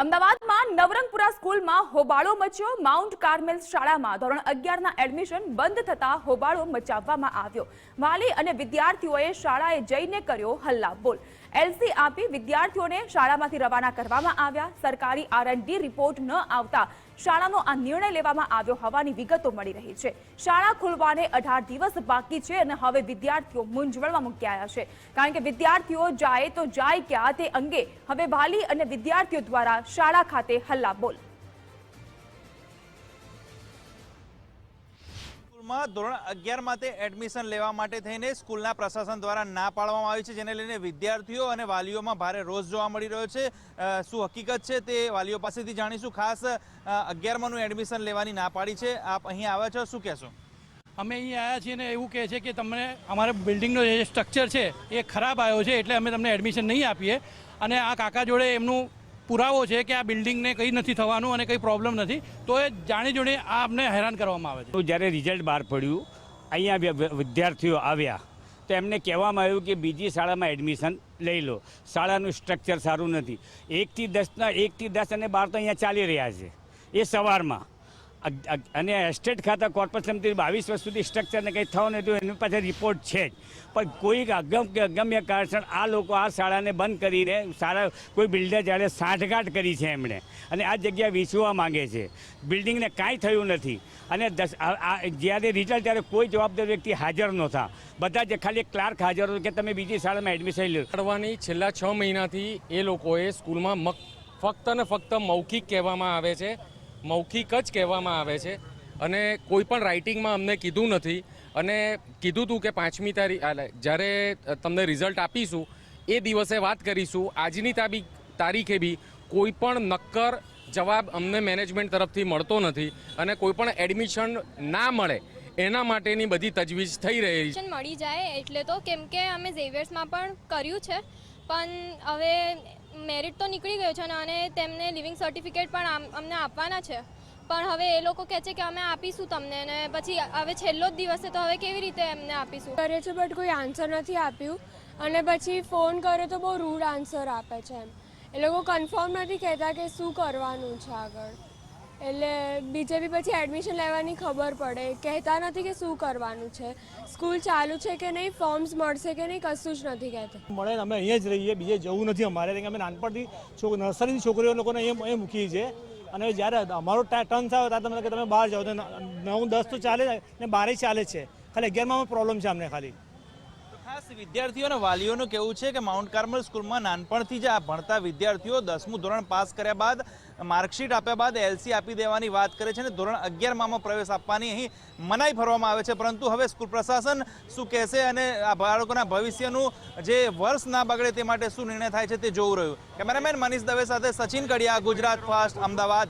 અમદાવાદમાં નવરંગપુરા સ્કૂલમાં હોબાળો મચ્યો. માઉન્ટ કાર્મેલ શાળામાં ધોરણ અગિયારના એડમિશન બંધ થતા હોબાળો મચાવવામાં આવ્યો. વાલી અને વિદ્યાર્થીઓએ શાળાએ જઈને કર્યો હલ્લા બોલ એલસી આપી વિદ્યાર્થીઓને શાળામાંથી રવાના કરવામાં આવ્યા. સરકારી આરએનડી રિપોર્ટ ન આવતા શાળાનો આ નિર્ણય લેવામાં આવ્યો હોવાની વિગતો મળી રહી છે. શાળા ખુલવાને અઢાર દિવસ બાકી છે અને હવે વિદ્યાર્થીઓ મૂંઝવણમાં મૂક્યા છે. કારણ કે વિદ્યાર્થીઓ જાય તો જાય ક્યાં તે અંગે હવે વાલી અને વિદ્યાર્થીઓ દ્વારા શાળા ખાતે હલ્લા બોલ સ્કૂલમાં ધોરણ અગિયારમાં તે એડમિશન લેવા માટે થઈને સ્કૂલના પ્રશાસન દ્વારા ના પાડવામાં આવી છે, જેને લઈને વિદ્યાર્થીઓ અને વાલીઓમાં ભારે રોષ જોવા મળી રહ્યો છે. શું હકીકત છે તે વાલીઓ પાસેથી જાણીશું. ખાસ અગિયારમાંનું એડમિશન લેવાની ના પાડી છે. આપ અહીં આવ્યા છો, શું કહેશો? અમે અહીં આવ્યા છીએ ને એવું કહે છે કે તમને, અમારે બિલ્ડિંગનો જે સ્ટ્રક્ચર છે એ ખરાબ આવ્યો છે, એટલે અમે તમને એડમિશન નહીં આપીએ. અને આ કાકા જોડે એમનું પુરાવો છે કે આ બિલ્ડિંગને કંઈ નથી થવાનું અને કંઈ પ્રોબ્લેમ નથી, તો એ જાણી જોઈને આ અમને હેરાન કરવામાં આવે છે. જ્યારે રિઝલ્ટ બહાર પડ્યું, અહીંયા વિદ્યાર્થીઓ આવ્યા, તો એમને કહેવામાં આવ્યું કે બીજી શાળામાં એડમિશન લઈ લો. શાળાનું સ્ટ્રક્ચર સારું નથી. એકથી દસના, એકથી દસ અને બાર તો અહીંયા ચાલી રહ્યા છે. એ સવારમાં. અને એસ્ટેટ ખાતા કોર્પોરેશનથી બાવીસ વર્ષ સુધી સ્ટ્રક્ચરને કંઈ થવું તો એની પાસે રિપોર્ટ છે જ. પણ કોઈક અગમ કે અગમ્ય કારણસર આ લોકો આ શાળાને બંધ કરીને સારા કોઈ બિલ્ડર જ્યારે સાંઠગાંઠ કરી છે એમણે. અને આ જગ્યા વેચવા માંગે છે. બિલ્ડિંગને કાંઈ થયું નથી. અને આ જ્યારે રિઝલ્ટ ત્યારે કોઈ જવાબદાર વ્યક્તિ હાજર નહોતા. બધા જ ખાલી ક્લાર્ક હાજર હતો કે તમે બીજી શાળામાં એડમિશન લો કરવાની છેલ્લા છ મહિનાથી એ લોકોએ સ્કૂલમાં ફક્ત ને ફક્ત મૌખિક કહેવામાં આવે છે. મૌખિક જ કહેવામાં આવે છે. અને કોઈ પણ રાઇટિંગમાં અમને કીધું નથી. અને કીધું હતું કે પાંચમી તારીખ જ્યારે તમને રિઝલ્ટ આપીશું, એ દિવસે વાત કરીશું. આજની તાબી, તારીખે બી કોઈ પણ નક્કર જવાબ અમને મેનેજમેન્ટ તરફથી મળતો નથી અને કોઈ પણ એડમિશન ના મળે, એના માટેની બધી તજવીજ થઈ રહી છે મળી જાય એટલે તો કેમ કે અમે ઝેવિયર્સમાં પણ કર્યું છે. પણ હવે મેરિટ તો નીકળી ગયું છે અને તેમને લિવિંગ સર્ટિફિકેટ પણ અમને આપવાના છે. પણ હવે એ લોકો કહે છે કે અમે આપીશું તમને ને પછી હવે છેલ્લો જ દિવસ તો હવે કેવી રીતે એમને આપીશું? કરે છે બટ કોઈ આન્સર નથી આપ્યું. અને પછી ફોન કરે તો બહુ રૂડ આન્સર આપે છે એમ. એ લોકો કન્ફર્મ નથી કહેતા કે શું કરવાનું છે આગળ. એટલે બીજે બી પછી એડમિશન લેવાની ખબર પડે. કહેતા નથી કે શું કરવાનું છે. સ્કૂલ ચાલુ છે કે નહીં ફોર્મ્સ મળશે કે નહીં, કશું જ નથી કહેતા. મળે અમે અહીંયા જ રહીએ, બીજે જવું નથી અમારે. અમે નાનપણથી છોક નર્સરીની છોકરીઓ લોકોને અહીંયા અહીં મૂકી છે અને જ્યારે અમારો ટર્ન થાય ત્યારે તમે કે તમે બહાર જાઓ. તો નવ, દસ તો ચાલે ને બારે ચાલે છે. ખાલી અગિયારમાં પ્રોબ્લેમ છે અમને ખાલી. ખાસ વિદ્યાર્થીઓ અને વાલીઓનું કહેવું છે કે માઉન્ટ કાર્મલ સ્કૂલમાં નાનપણથી જ આ ભણતા વિદ્યાર્થીઓ દસમું ધોરણ પાસ કર્યા બાદ માર્કશીટ આપ્યા બાદ એલસી આપી દેવાની વાત કરે છે અને ધોરણ અગિયારમાં પ્રવેશ આપવાની અહીં મનાઈ ફરવામાં આવે છે. પરંતુ હવે સ્કૂલ પ્રશાસન શું કહેશે અને આ બાળકોના ભવિષ્યનું જે વર્ષ ના બગડે તે માટે શું નિર્ણય થાય છે તે જોવું રહ્યું. કેમેરામેન મનીષ દવે સાથે સચિન કડિયા, ગુજરાત ફાસ્ટ અમદાવાદ.